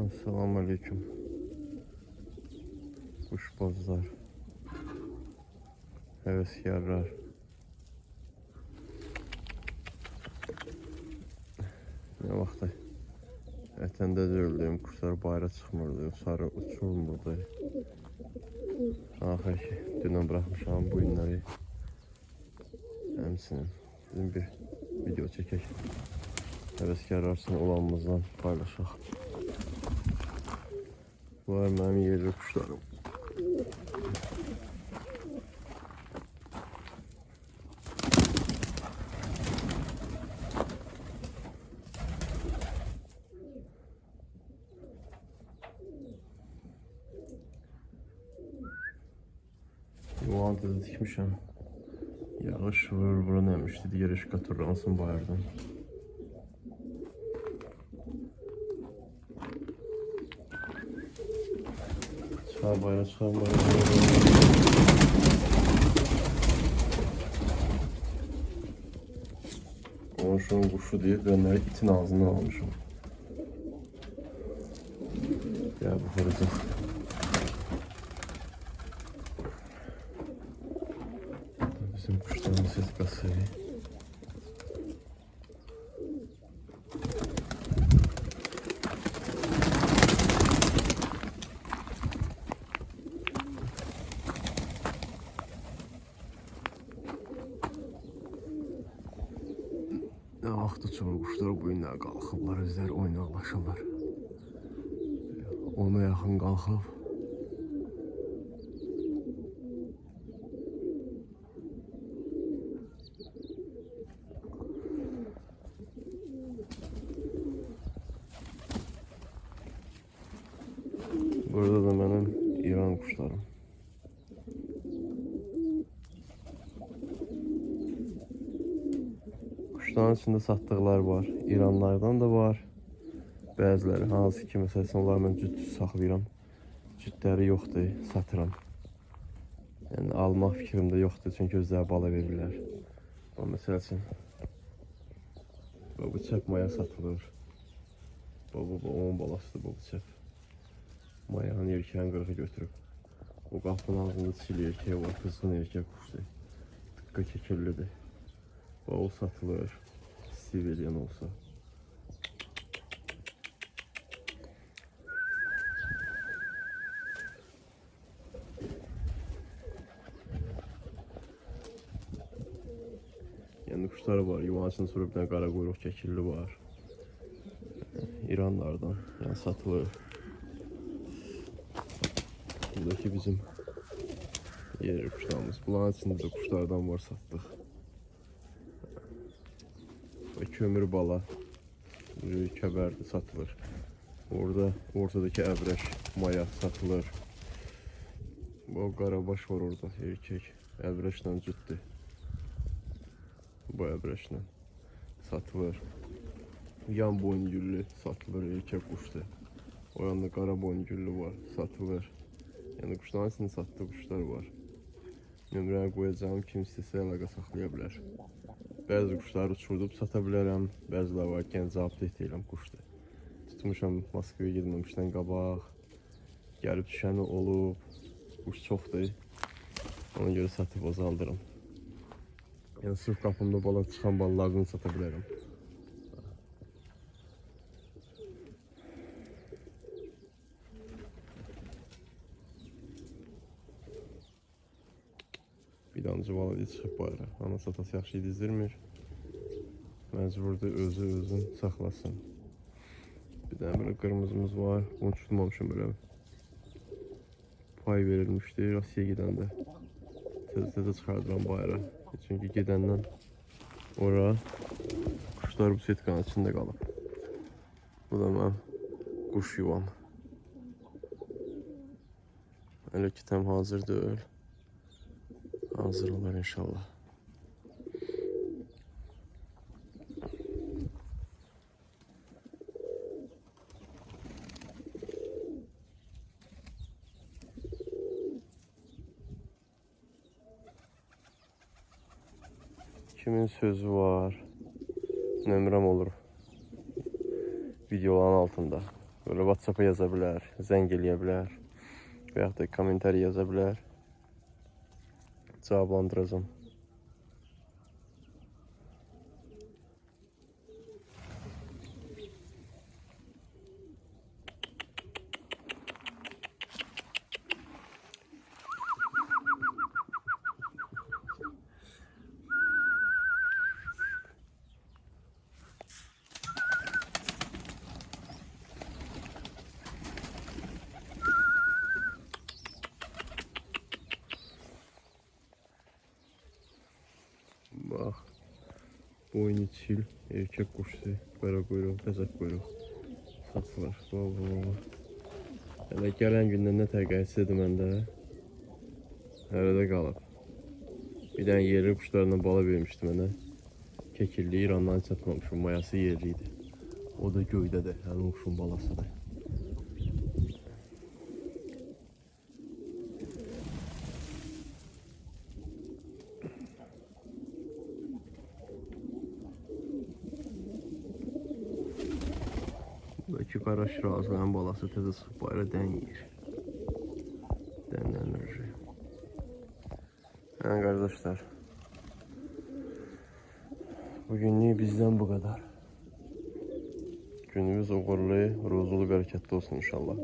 Assalamu aleyküm. Kuşbozlar. Heveskarlar. Ne vaxtda ətəndə öldüyüm kuşlar bayra çıxmırdı, sarı uçurmurdu. Axır ki, dünən buraxmışam bu günləri. Həmsinin bizim bir video çəkək. Həvəskarlar üçün olanımızdan paylaşaq. Bunlar mənim yerli kuşlarım. Yuvanı da dikmişəm. Yağış vurur, bura nəmişdi, digər iş qatırlansın bayırdan. Çıxar bayıra, çıxar bayıra. Qonşunun quşu deyib, gönləri itin ağzından almışam. Gəl bu xırıcıq. Ne vaxt uçur quşlar bu günlər qalxıblar, özləri oynaqlaşırlar. Ona yaxın qalxıb Burada da benim İran kuşlarım. Kuşların içinde sattıqlar var. İranlardan da var. Bəziləri hansı ki, məsələn, onlar mən cüt saxlayıram. Cütləri yoxdur, satıram. Yəni almaq fikrimdə yoxdur, çünki özləri bala verirlər. O məsəl üçün bu bıçaq maya satılır. Bu, bu, onun balasıdır bu bıçaq. Mayanın erkeğin qırığı götürüb. O qapının ağzında çil erkek var, qızğın erkek quşdur. Tıqqa kekirlidir. Bu o satılır. Siverian olsa. Yani kuşlar var. Yuvansını sonra bir tane kara kuyruk kekilli var. İranlardan. Yani satılır. Buradaki bizim yerli kuşlarımız. Bunların içinde de kuşlardan var sattık. Ve kömür bala, köberdi satılır. Orada ortadaki ebreş maya satılır. Bu karabaş var orada erkek. Ebreşle ciddi. Bu ebreşle satılır. Yan boyngüllü satılır erkek kuştu. O yanda kara boyngüllü var satılır. Yəni quşların içində satdığı quşlar var. Nömrəyə qoyacağım, kim istəsə əlaqə saxlaya bilər. Bəzi quşları uçurdub sata bilərəm, bəziləri var yəni cavab edirəm quşdur. Tutmuşam Moskvaya getməmişdən qabaq. Gəlib düşəni olub. Quş çoxdur. Ona görə satıb azaldırım. Yəni sırf qapımda bala çıxan balalarını sata. Bir dancı bala çıxıb bayıra. Ana satası yaxşı yedizdirmir. Məcburdur özü özün saxlasın. Bir dənə belə qırmızımız var. Bunu tutmamışım belə. Pay verilmişdi Rusiyaya gedəndə. Tez-tezə çıxardıram bayıra. Çünki gedəndən ora quşlar bu setkanın içində qalıb. Bu da mənim quş yuvam. Hələ ki tam hazır deyil. Hazır inşallah. Kimin sözü var? Nömrəm olur. Videoların altında. Böyle WhatsApp-a yaza bilər, zəng eləyə bilər və Sağ ol, Andrazão. Yaza bilər. Cavablandıracağam. Bax. Boynu çil, erkek quşu, qara quyruq, bəzək quyruq. Saçlar. Bax, bax, bax. Hələ gələn gündən nə təqəssüdür məndə. Hələ də qalıb. Bir dənə yerli quşlarla bala vermişdi mənə. Kekilli İrandan çatmamışım, mayası yerli. O da göydədir, həmin quşun balasıdır. Şirazların balası təzə çıxıb bayra dən yeyir. Dənlənir. Hə qardaşlar. Bugünlük bizdən bu qədər. Günümüz uğurlu, ruzulu, bərəkətli olsun inşallah.